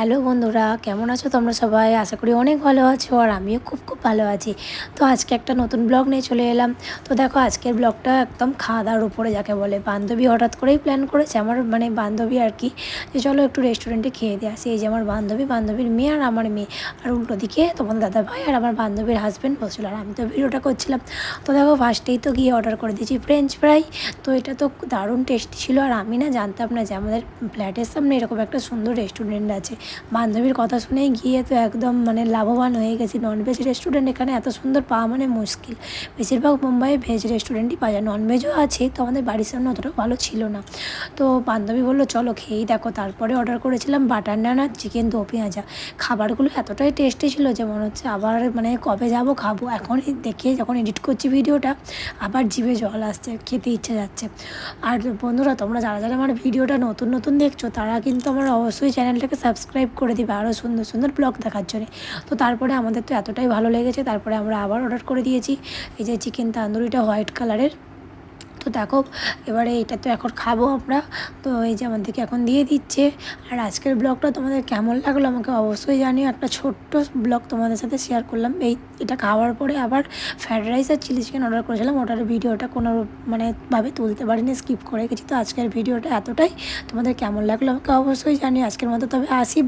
Hello বন্ধুরা, কেমন আছো তোমরা সবাই? আশা করি অনেক ভালো আছো আর আমিও খুব খুব ভালো আছি। তো আজকে একটা নতুন ব্লগ নিয়ে চলে এলাম। তো দেখো, আজকের ব্লগটা একদম খাওয়া দাওয়ার উপরে যাকে বলে। বান্ধবী হঠাৎ করেই প্ল্যান করেছে আমার মানে বান্ধবী আর কি, যে চলো একটু রেস্টুরেন্টে খেয়ে দিয়ে আসি। এই যে আমার বান্ধবী, বান্ধবীর মেয়ে আর আমার মেয়ে। আর উল্টো দিকে তোমার দাদা ভাই আর আমার বান্ধবীর হাজব্যান্ড বসছিল আর আমি তো ভিডিওটা করছিলাম। তো দেখো ফার্স্টেই তো গিয়ে অর্ডার করে দিয়েছি ফ্রেঞ্চ ফ্রাই তো এটা তো দারুণ টেস্টি ছিল আর আমি না জানতাম না যে আমাদের ফ্ল্যাটের সামনে এরকম একটা সুন্দর রেস্টুরেন্ট আছে। বান্ধবীর কথা শুনেই গিয়ে তো একদম মানে লাভবান হয়ে গেছি। ননভেজ রেস্টুরেন্ট এখানে এত সুন্দর পাওয়া মানে মুশকিল। বেশিরভাগ মুম্বাইয়ে ভেজ রেস্টুরেন্টই পাওয়া যায়। ননভেজও আছে, তো আমাদের বাড়ির সামনে অতটা ভালো ছিল না। তো বান্ধবী বলল, চলো খেয়েই দেখো। তারপরে অর্ডার করেছিলাম বাটার নান আর চিকেন দো পেঁয়াজা। খাবারগুলো এতটাই টেস্টি ছিল যে মনে হচ্ছে আবার মানে কবে যাব, খাব। এখন দেখে যখন এডিট করছি ভিডিওটা, আবার জিভে জল আসছে, খেতে ইচ্ছে যাচ্ছে। আর বন্ধুরা, তোমরা যারা যারা আমার ভিডিওটা নতুন নতুন দেখছ, তারা কিন্তু আমার অবশ্যই চ্যানেলটাকে সাবস্ক্রাইব করে দিবে আরও সুন্দর সুন্দর ব্লগ দেখার জন্য। তো তারপরে আমাদের তো এতটাই ভালো লেগেছে, তারপরে আমরা আবার অর্ডার করে দিয়েছি। এই যে চিকেন তান্দুরিটা হোয়াইট কালারের তো দেখো, এবারে এটা তো এখন খাব আমরা। তো এই যে আমাদেরকে এখন দিয়ে দিচ্ছে। আর আজকের ব্লগটা তোমাদের কেমন লাগল আমাকে অবশ্যই জানিও। একটা ছোট্ট ব্লগ তোমাদের সাথে শেয়ার করলাম। এই, এটা খাওয়ার পরে আবার ফ্রায়েড রাইস আর চিলি চিকেন অর্ডার করেছিলাম। ওটার ভিডিওটা কোনো মানে ভাবে তুলতে পারিনি স্কিপ করে গেছি। তো আজকের ভিডিওটা এতটাই। তোমাদের কেমন লাগল আমাকে অবশ্যই জানিও। আজকের মতো তবে আসি।